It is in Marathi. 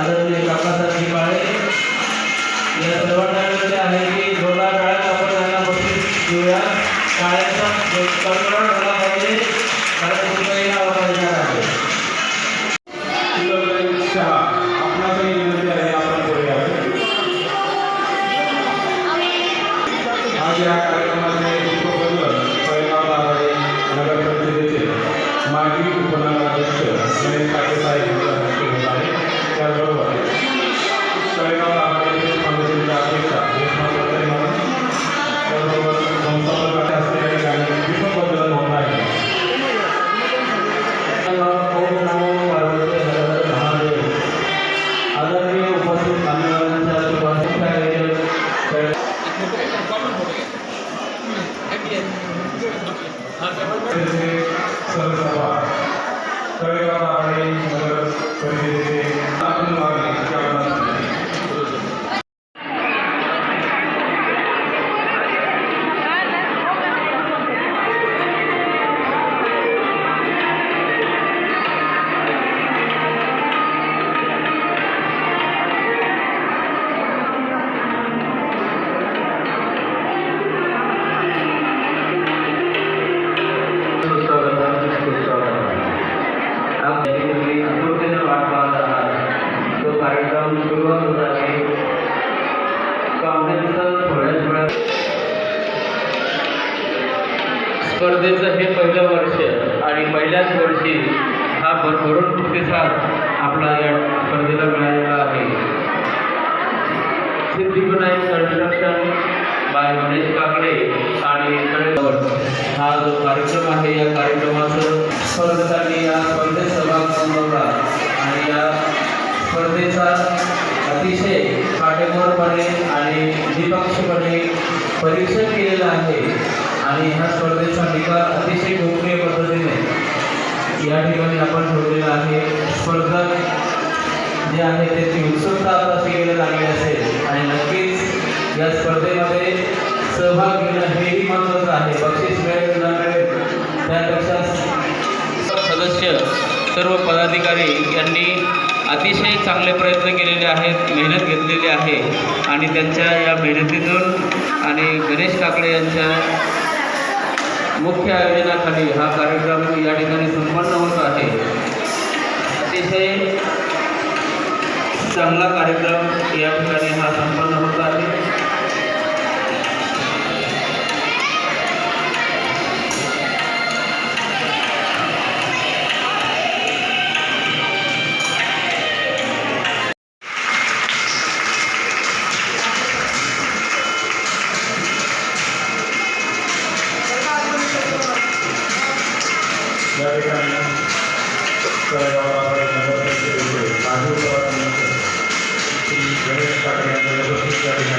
आदरणीय काकासाहेब काळे या सर्वांना आहे की थोडा काळात आपण यांना बक्षीस घेऊया काळ्याचा कंट्रोल झाला पाहिजे कारण कुठलाही आवाज येणार आहे Yeah. Thank you. स्पर्धेचं हे पहिलं वर्ष आणि पहिल्याच वर्षी हा भरभरून प्रतिसाद आपला या स्पर्धेला मिळालेला आहे. सिद्धिविनायक कन्स्ट्रक्शन बाय गणेश काकडे आणि हा जो कार्यक्रम आहे या कार्यक्रमाचं स्पर्धकांनी या स्पर्धेत सहभाग नोंदवला. आणि या स्पर्धेचा अतिशय काटेकोरपणे आणि निपक्षपणे परीक्षण केलेलं आहे. आणि ह्या स्पर्धेचा निकाल अतिशय गोपनीय पद्धतीने या ठिकाणी आपण ठेवलेला आहे. स्पर्धक जे आहे त्याची उत्सुकता आता शिकायला लागली असेल. आणि नक्कीच या स्पर्धेमध्ये सहभाग घेणं हेही महत्त्वाचं आहे. बक्षीस मिळेल न मिळेल त्यापेक्षा सदस्य सर्व पदाधिकारी यांनी अतिशय चांगले प्रयत्न केलेले आहेत मेहनत घेतलेली आहे. आणि त्यांच्या या मेहनतीतून आणि गणेश काकडे यांच्या मुख्य आयोजनाखाली हा कार्यक्रम या ठिकाणी संपन्न होत आहे. अतिशय चांगला कार्यक्रम या ठिकाणी हा संपन्न गणेश